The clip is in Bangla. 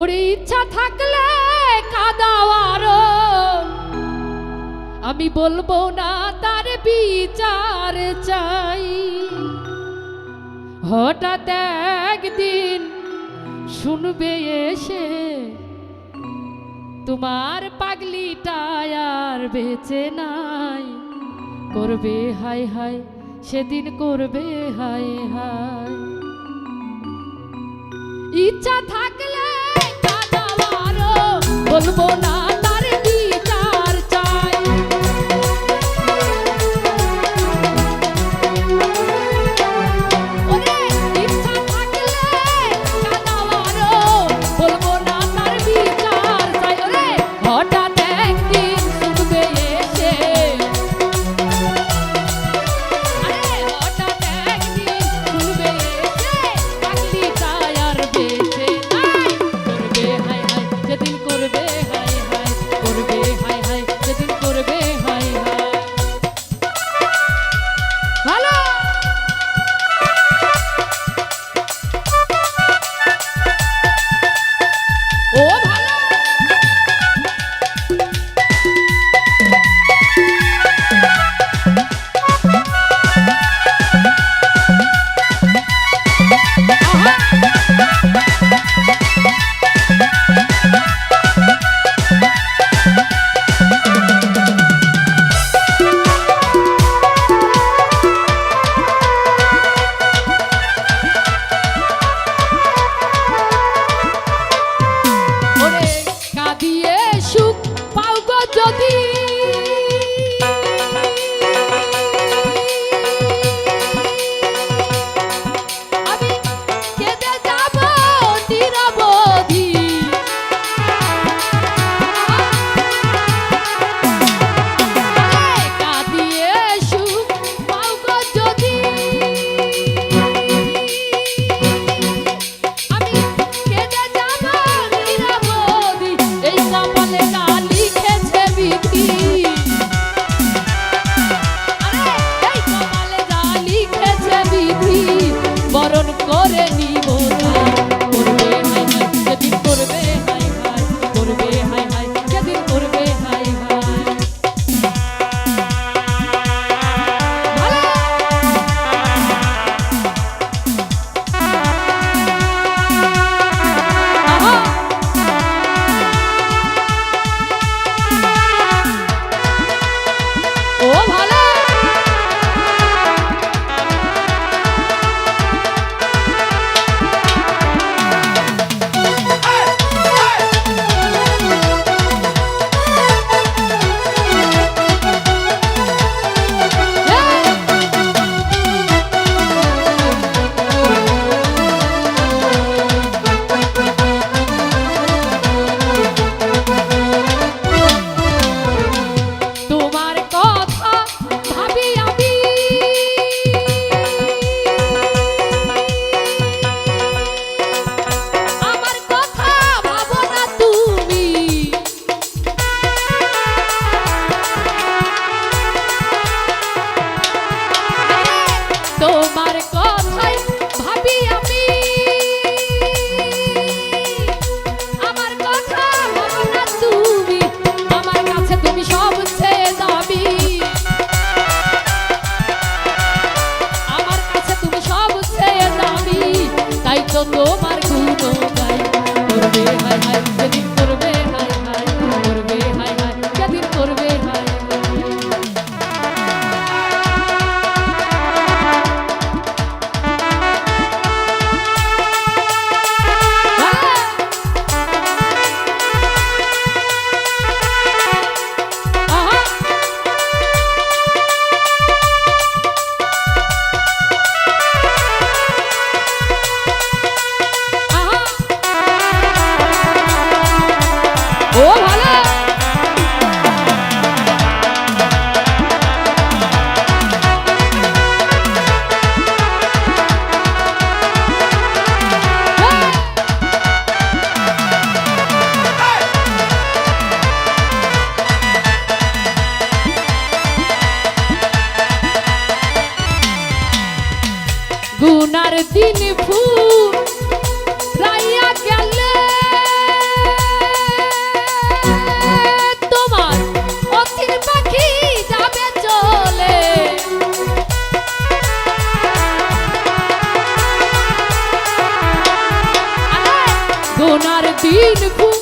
ওর ইচ্ছা থাকলে কাদাও আমি বলব না, তার বিচার চাই। হঠাৎ একদিন শুনবে এসে, তোমার পাগলি টায়ার বেঁচে নাই। করবে হাই হাই সেদিন করবে হাই হাই ইচ্ছা থাকলে por তোমার গুণ গাই করবে হাই হাই যদি দিন ফুরাইয়া